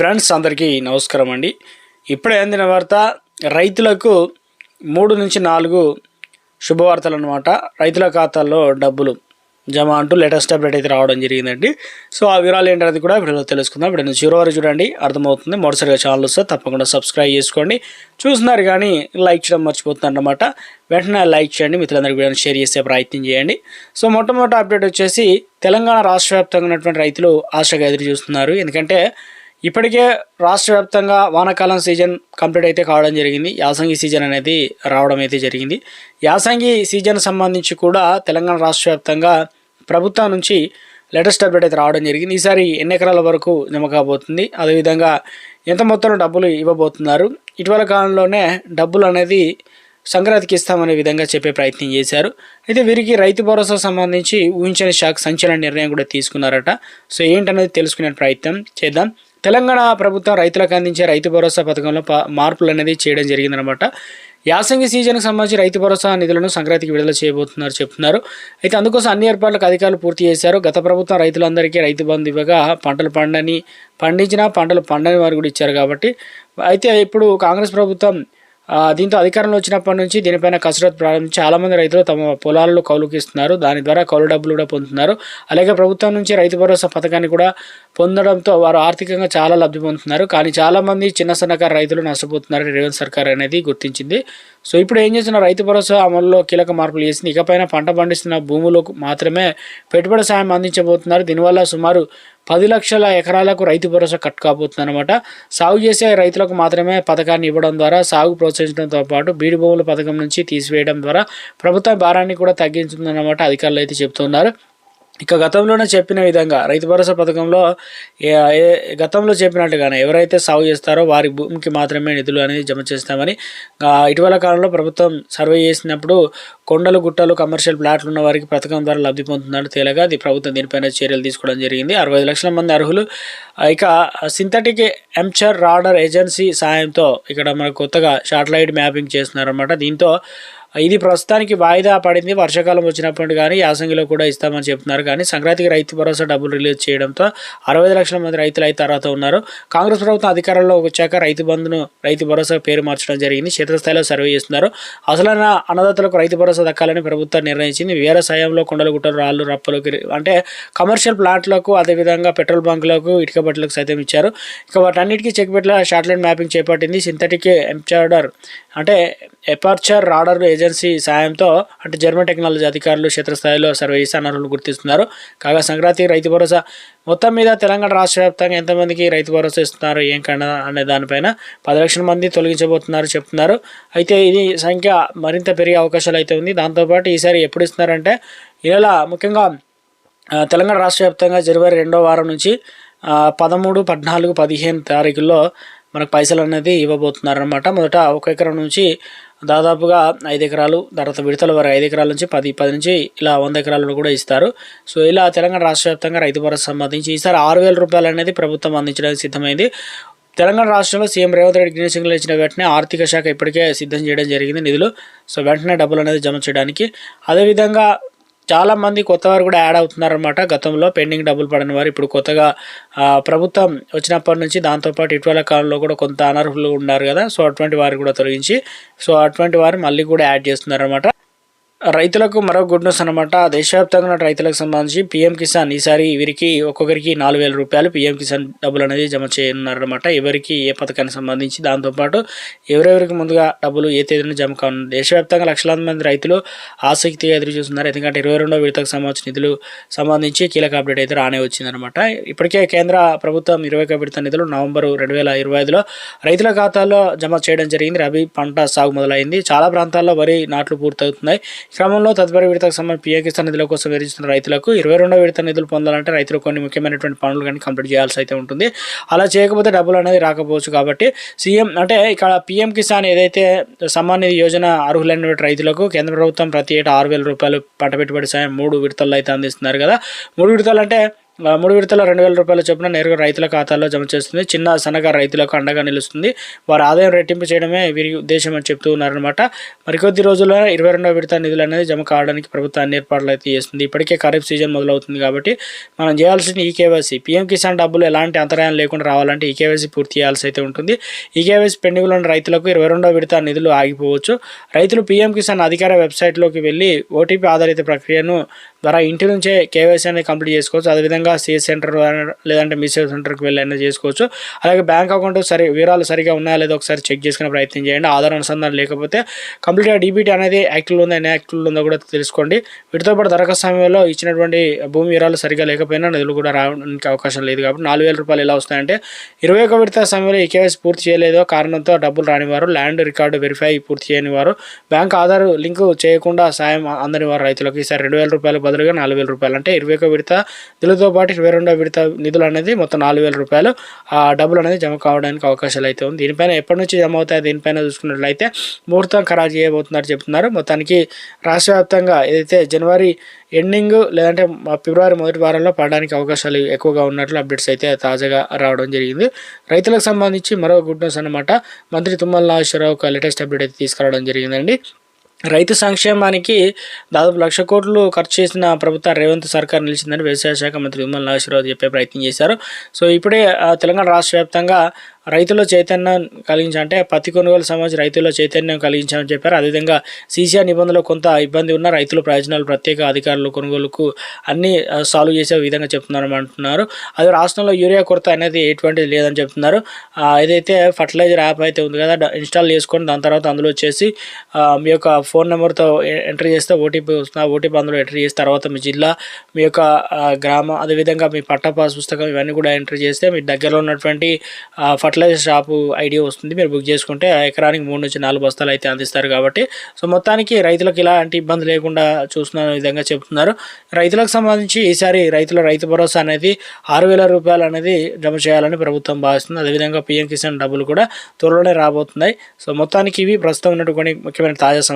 Friends అందరికీ నమస్కారం అండి. ఇప్పుడే అందిన వార్త రైతులకు మూడు నుంచి నాలుగు శుభవార్తలు అనమాట రైతుల ఖాతాల్లో డబ్బులు జమ అంటూ లేటెస్ట్ అప్డేట్ అయితే రావడం జరిగిందండి. సో ఆ వివరాలు ఏంటనేది కూడా ఇప్పుడు తెలుసుకుందాం. ఇప్పుడు నుంచి చివరి వరకు చూడండి. అర్థమవుతుంది. మొదటిసారిగా ఛానల్ వస్తే తప్పకుండా సబ్స్క్రైబ్ చేసుకోండి. చూస్తున్నారు కానీ లైక్ చేయడం మర్చిపోతున్నారు అనమాట వెంటనే లైక్ చేయండి. మిత్రులందరికీ వీడియోని షేర్ చేసే ప్రయత్నం చేయండి. సో మొట్టమొదటి అప్డేట్ వచ్చేసి తెలంగాణ రాష్ట్ర వ్యాప్తంగా ఉన్నటువంటి రైతులు ఆశగా ఎదురు చూస్తున్నారు. ఎందుకంటే ఇప్పటికే రాష్ట్ర వ్యాప్తంగా వానాకాలం సీజన్ కంప్లీట్ అయితే కావడం జరిగింది. యాసంగి సీజన్ అనేది రావడం అయితే జరిగింది. యాసంగి సీజన్ సంబంధించి కూడా తెలంగాణ రాష్ట్ర వ్యాప్తంగా ప్రభుత్వం నుంచి లేటెస్ట్ అప్డేట్ అయితే రావడం జరిగింది. ఈసారి ఎన్ని ఎకరాల వరకు జమ కాబోతుంది? అదేవిధంగా ఎంత మొత్తంలో డబ్బులు ఇవ్వబోతున్నారు? ఇటీవల కాలంలోనే డబ్బులు అనేది సంక్రాంతికి ఇస్తామనే విధంగా చెప్పే ప్రయత్నం చేశారు. అయితే వీరికి రైతు భరోసా సంబంధించి ఊహించని శాఖ సంచలన నిర్ణయం కూడా తీసుకున్నారట. సో ఏంటనేది తెలుసుకునే ప్రయత్నం చేద్దాం. తెలంగాణ ప్రభుత్వం రైతులకు అందించే రైతు భరోసా పథకంలో మార్పులు అనేది చేయడం జరిగిందనమాట. యాసంగి సీజన్కి సంబంధించి రైతు భరోసా నిధులను సంక్రాంతికి విడుదల చేయబోతున్నారు చెప్తున్నారు. అయితే అందుకోసం అన్ని ఏర్పాట్లకు అధికారులు పూర్తి చేశారు. గత ప్రభుత్వం రైతులందరికీ రైతు బంధు ఇవ్వగా పంటలు పండని పండించిన పంటలు పండని వారు కూడా ఇచ్చారు కాబట్టి. అయితే ఇప్పుడు కాంగ్రెస్ ప్రభుత్వం దీంతో అధికారంలో వచ్చినప్పటి నుంచి దీనిపైన కసరత్తు ప్రారంభించి చాలామంది రైతులు తమ పొలాల్లో కౌలుకి ఇస్తున్నారు దాని ద్వారా కౌలు డబ్బులు కూడా పొందుతున్నారు. అలాగే ప్రభుత్వం నుంచి రైతు భరోసా పథకాన్ని కూడా పొందడంతో వారు ఆర్థికంగా చాలా లబ్ధి పొందుతున్నారు. కానీ చాలామంది చిన్న సన్నకారు రైతులు నష్టపోతున్నారు. రేవంత్ సర్కార్ అనేది గుర్తించింది. సో ఇప్పుడు ఏం చేస్తున్న రైతు భరోసా అమలులో కీలక మార్పులు చేసింది. ఇకపైన పంట పండిస్తున్న భూములకు మాత్రమే పెట్టుబడి సాయం అందించబోతున్నారు. దీనివల్ల సుమారు పది లక్షల ఎకరాలకు రైతు భరోసా కట్ కాబోతుంది అనమాట సాగు చేసే రైతులకు మాత్రమే పథకాన్ని ఇవ్వడం ద్వారా సాగు ప్రోత్సహించడంతో పాటు బీడి భూముల పథకం నుంచి తీసివేయడం ద్వారా ప్రభుత్వ భారాన్ని కూడా తగ్గించుతుందన్నమాట అధికారులు అయితే చెప్తున్నారు. ఇక గతంలోనే చెప్పిన విధంగా రైతు భరోసా పథకంలో గతంలో చెప్పినట్టుగానే ఎవరైతే సాగు చేస్తారో వారి భూమికి మాత్రమే నిధులు అనేది జమ చేస్తామని ఇటీవల కాలంలో ప్రభుత్వం సర్వే చేసినప్పుడు కొండలు గుట్టలు కమర్షియల్ ప్లాట్లు ఉన్న వారికి పథకం ద్వారా లబ్ధి పొందుతున్నట్టు తేలగా అది ప్రభుత్వం దీనిపైన చర్యలు తీసుకోవడం జరిగింది. అరవై ఐదు లక్షల మంది అర్హులు. ఇక సింథటిక్ ఎంచర్ రాడర్ ఏజెన్సీ సాయంతో ఇక్కడ మనకు కొత్తగా శాటిలైట్ మ్యాపింగ్ చేస్తున్నారన్నమాట. దీంతో ఇది ప్రస్తుతానికి వాయిదా పడింది. వర్షాకాలం వచ్చినప్పుడు కానీ యాసంగిలో కూడా ఇస్తామని చెప్తున్నారు. కానీ సంక్రాంతికి రైతు భరోసా డబ్బులు రిలీజ్ చేయడంతో అరవై లక్షల మంది రైతులు అయితే అర్హత ఉన్నారు. కాంగ్రెస్ ప్రభుత్వం అధికారంలో వచ్చాక రైతు బంధును రైతు భరోసా పేరు మార్చడం జరిగింది. క్షేత్రస్థాయిలో సర్వే చేస్తున్నారు. అసలైన అన్నదాతలకు రైతు భరోసా దక్కాలని ప్రభుత్వం నిర్ణయించింది. వేరే సాయంలో కొండలు గుట్టలు రాళ్ళు రప్పలు అంటే కమర్షియల్ ప్లాంట్లకు అదేవిధంగా పెట్రోల్ బంకులకు ఇటుక బట్టలకు సైతం ఇచ్చారు. ఇక వాటన్నిటికీ చెక్ పెట్టల షార్ట్లైన్ మ్యాపింగ్ చేపట్టింది. సింథటిక్ ఎంచార్డర్ అంటే ఎపర్చర్ రాడర్ ఏజెన్సీ సాయంతో అంటే జర్మన్ టెక్నాలజీ అధికారులు క్షేత్రస్థాయిలో సర్వే చేసి అనర్హులు గుర్తిస్తున్నారు. కాగా సంక్రాంతి రైతు భరోసా మొత్తం మీద తెలంగాణ రాష్ట్ర వ్యాప్తంగా ఎంతమందికి రైతు భరోసా ఇస్తున్నారు ఏం కన్నా అనే దానిపైన పది లక్షల మంది తొలగించబోతున్నారు చెప్తున్నారు. అయితే ఇది సంఖ్య మరింత పెరిగే అవకాశాలు అయితే ఉంది. దాంతోపాటు ఈసారి ఎప్పుడు ఇస్తున్నారంటే ఇలా నెల ముఖ్యంగా తెలంగాణ రాష్ట్ర వ్యాప్తంగా జనవరి రెండో వారం నుంచి పదమూడు పద్నాలుగు పదిహేను తారీఖుల్లో మనకు పైసలు అనేది ఇవ్వబోతున్నారనమాట మొదట ఒక ఎకరం నుంచి దాదాపుగా ఐదు ఎకరాలు తర్వాత విడతల వరకు ఐదు ఎకరాల నుంచి పది పది నుంచి ఇలా వంద ఎకరాలను కూడా ఇస్తారు. సో ఇలా తెలంగాణ రాష్ట్ర వ్యాప్తంగా రైతు భరోసా సంబంధించి ఈసారి ఆరు వేల రూపాయలు అనేది ప్రభుత్వం అందించడానికి సిద్ధమైంది. తెలంగాణ రాష్ట్రంలో CM Revanth Reddy green signal ఇచ్చిన వెంటనే ఆర్థిక శాఖ ఇప్పటికే సిద్ధం చేయడం జరిగింది నిధులు. సో వెంటనే డబ్బులు అనేది జమ చేయడానికి. అదేవిధంగా చాలా మంది కొత్త వారు కూడా యాడ్ అవుతున్నారనమాట గతంలో పెండింగ్ డబ్బులు పడిన వారు. ఇప్పుడు కొత్తగా ప్రభుత్వం వచ్చినప్పటి నుంచి దాంతోపాటు ఇటీవల కాలంలో కూడా కొంత అనర్హులు ఉన్నారు కదా. సో అటువంటి వారు కూడా తొలగించి సో అటువంటి వారు మళ్ళీ కూడా యాడ్ చేస్తున్నారన్నమాట. రైతులకు మరో గుడ్ న్యూస్ అనమాట దేశవ్యాప్తంగా రైతులకు సంబంధించి పీఎం కిసాన్ ఈసారి వీరికి ఒక్కొక్కరికి నాలుగు వేల రూపాయలు పీఎం కిసాన్ డబ్బులు అనేది జమ చేయనున్నారనమాట ఎవరికి ఏ పథకానికి సంబంధించి దాంతోపాటు ఎవరెవరికి ముందుగా డబ్బులు ఏ తేదీన జమ కాను దేశవ్యాప్తంగా లక్షలాది మంది రైతులు ఆసక్తిగా ఎదురు చూస్తున్నారు. ఎందుకంటే ఇరవై రెండో విడతకు సంబంధించిన నిధులు సంబంధించి కీలక అప్డేట్ అయితే రానే వచ్చిందనమాట ఇప్పటికే కేంద్ర ప్రభుత్వం ఇరవై ఒక విడత నిధులు నవంబర్ రెండు వేల ఇరవై ఐదులో రైతుల ఖాతాల్లో జమ చేయడం జరిగింది. రబీ పంట సాగు మొదలైంది. చాలా ప్రాంతాల్లో వరి నాట్లు పూర్తవుతున్నాయి. క్రమంలో తదుపరి విడతకు సంబంధించి పిఏ కిసాన్ నిధుల కోసం ఎదురుస్తున్న రైతులకు ఇరవై రెండో విడత నిధులు పొందాలంటే రైతులు కొన్ని ముఖ్యమైనటువంటి పనులు కానీ కంప్లీట్ చేయాల్సి అయితే ఉంటుంది. అలా చేయకపోతే డబ్బులు అనేది రాకపోవచ్చు కాబట్టి సీఎం అంటే ఇక్కడ పీఎం కిసాన్ ఏదైతే సమ్మాన్ నిధి యోజన అర్హులైన రైతులకు కేంద్ర ప్రభుత్వం ప్రతి ఏటా ఆరు వేల రూపాయలు పంట పెట్టుబడి సాయం మూడు విడతల్లో అయితే అందిస్తున్నారు కదా. మూడు విడతలు అంటే మూడు విడతల రెండు వేల రూపాయల చొప్పున నేరుగా రైతుల ఖాతాల్లో జమ చేస్తుంది. చిన్న సన్నగా రైతులకు అండగా నిలుస్తుంది. వారి ఆదాయం రెట్టింపు చేయడమే వీరి ఉద్దేశం అని చెప్తూ ఉన్నారనమాట మరికొద్ది రోజుల్లో ఇరవై రెండవ విడత నిధులు అనేది జమ కావడానికి ప్రభుత్వం అన్ని ఏర్పాట్లు అయితే చేస్తుంది. ఇప్పటికే ఖరీఫ్ సీజన్ మొదలవుతుంది కాబట్టి మనం చేయాల్సిన ఈ కేవైసీ. పీఎం కిసాన్ డబ్బులు ఎలాంటి అంతరాయం లేకుండా రావాలంటే ఈ కేవైసీ పూర్తి చేయాల్సి అయితే ఉంటుంది. ఈ కేవైసీ పెండింగ్లో ఉన్న రైతులకు ఇరవై రెండవ విడత నిధులు ఆగిపోవచ్చు. రైతులు పీఎం కిసాన్ అధికార వెబ్సైట్లోకి వెళ్ళి ఓటీపీ ఆధారిత ప్రక్రియను ద్వారా ఇంటి నుంచే కేవైసీ అనేది కంప్లీట్ చేసుకోవచ్చు. అదేవిధంగా సిఎస్ సెంటర్ లేదంటే మీ సేవ సెంటర్కి వెళ్ళి అయినా చేసుకోవచ్చు. అలాగే బ్యాంక్ అకౌంట్ సరి వివరాలు సరిగా ఉన్నాయా లేదో ఒకసారి చెక్ చేసుకునే ప్రయత్నం చేయండి. ఆధార్ అనుసంధానం లేకపోతే కంప్లీట్గా డీబీటీ అనేది యాక్టివ్లో ఉందా యాక్టివ్లో ఉందో కూడా తెలుసుకోండి. వీటితో పాటు దరఖాస్తు సమయంలో ఇచ్చినటువంటి భూమి వివరాలు సరిగా లేకపోయినా నిధులు కూడా రావడానికి అవకాశం లేదు కాబట్టి నాలుగు వేల రూపాయలు ఎలా వస్తాయంటే ఇరవై ఒక విడత సమయంలో ఈ కేవైసీ పూర్తి చేయలేదో కారణంతో డబ్బులు రానివారు ల్యాండ్ రికార్డు వెరిఫై పూర్తి చేయని వారు బ్యాంక్ ఆధార్ లింకు చేయకుండా సాయం అందని వారు రైతులకు. ఈసారి రెండు వేల రూపాయలు బదులుగా నాలుగు వేల రూపాయలు. అంటే ఇరవై ఒక విడత నిధులతో పాటు ఇరవై రెండో విడత నిధులు అనేది మొత్తం నాలుగు వేల రూపాయలు. ఆ డబ్బులు అనేది జమ కావడానికి అవకాశాలు అయితే ఉంది. దీనిపైన ఎప్పటి నుంచి జమ అవుతాయి దీనిపైన చూసుకున్నట్లయితే ముహూర్తం ఖరారు చేయబోతున్నారు చెప్తున్నారు. మొత్తానికి రాష్ట్ర వ్యాప్తంగా ఏదైతే జనవరి ఎండింగ్ లేదంటే ఫిబ్రవరి మొదటి వారంలో పడడానికి అవకాశాలు ఎక్కువగా ఉన్నట్లు అప్డేట్స్ అయితే తాజాగా రావడం జరిగింది. రైతులకు సంబంధించి మరో గుడ్ న్యూస్ అనమాట మంత్రి తుమ్మల నాగేశ్వరరావు ఒక లేటెస్ట్ అప్డేట్ అయితే తీసుకురావడం జరిగిందండి. రైతు సంక్షేమానికి దాదాపు లక్ష కోట్లు ఖర్చు చేసిన ప్రభుత్వ రేవంత్ సర్కార్ నిలిచిందని వ్యవసాయ శాఖ మంత్రి తుమ్మల నాగేశ్వరరావు చెప్పే ప్రయత్నం చేశారు. సో ఇప్పుడే ఆ, తెలంగాణ రాష్ట్ర వ్యాప్తంగా రైతుల చైతన్యం కలిగించ అంటే పత్తి కొనుగోలు సంబంధించి రైతుల్లో చైతన్యం కలిగించామని చెప్పారు. అదేవిధంగా సీసీఆర్ నిబంధనలు కొంత ఇబ్బంది ఉన్న రైతుల ప్రయోజనాలు ప్రత్యేక అధికారులు కొనుగోలుకు అన్ని సాల్వ్ చేసే విధంగా చెప్తున్నారు అంటున్నారు. అది రాష్ట్రంలో యూరియా కొరత అనేది ఎటువంటిది లేదని చెప్తున్నారు. ఏదైతే ఫర్టిలైజర్ యాప్ అయితే ఉంది కదా ఇన్స్టాల్ చేసుకొని దాని తర్వాత అందులో వచ్చేసి మీ యొక్క ఫోన్ నెంబర్తో ఎంట్రీ చేస్తే ఓటీపీ వస్తుంది. ఓటీపీ అందులో ఎంట్రీ చేసిన తర్వాత మీ జిల్లా మీ యొక్క గ్రామం అదేవిధంగా మీ పట్టా పాస్ పుస్తకం ఇవన్నీ కూడా ఎంటర్ చేస్తే మీ దగ్గరలో ఉన్నటువంటి ఫర్టిలైజర్ షాపు ఐడియా వస్తుంది. మీరు బుక్ చేసుకుంటే ఎకరానికి మూడు నుంచి నాలుగు బస్తాలు అయితే అందిస్తారు కాబట్టి. సో మొత్తానికి రైతులకు ఇలాంటి ఇబ్బంది లేకుండా చూస్తున్న విధంగా చెబుతున్నారు రైతులకు సంబంధించి ఈసారి రైతుల రైతు భరోసా అనేది ఆరు వేల రూపాయలు అనేది జమ చేయాలని ప్రభుత్వం భావిస్తుంది. అదేవిధంగా పిఎం కిసాన్ డబ్బులు కూడా త్వరలోనే రాబోతున్నాయి. సో మొత్తానికి ఇవి ప్రస్తుతం ఉన్నటువంటి ముఖ్యమైన తాజా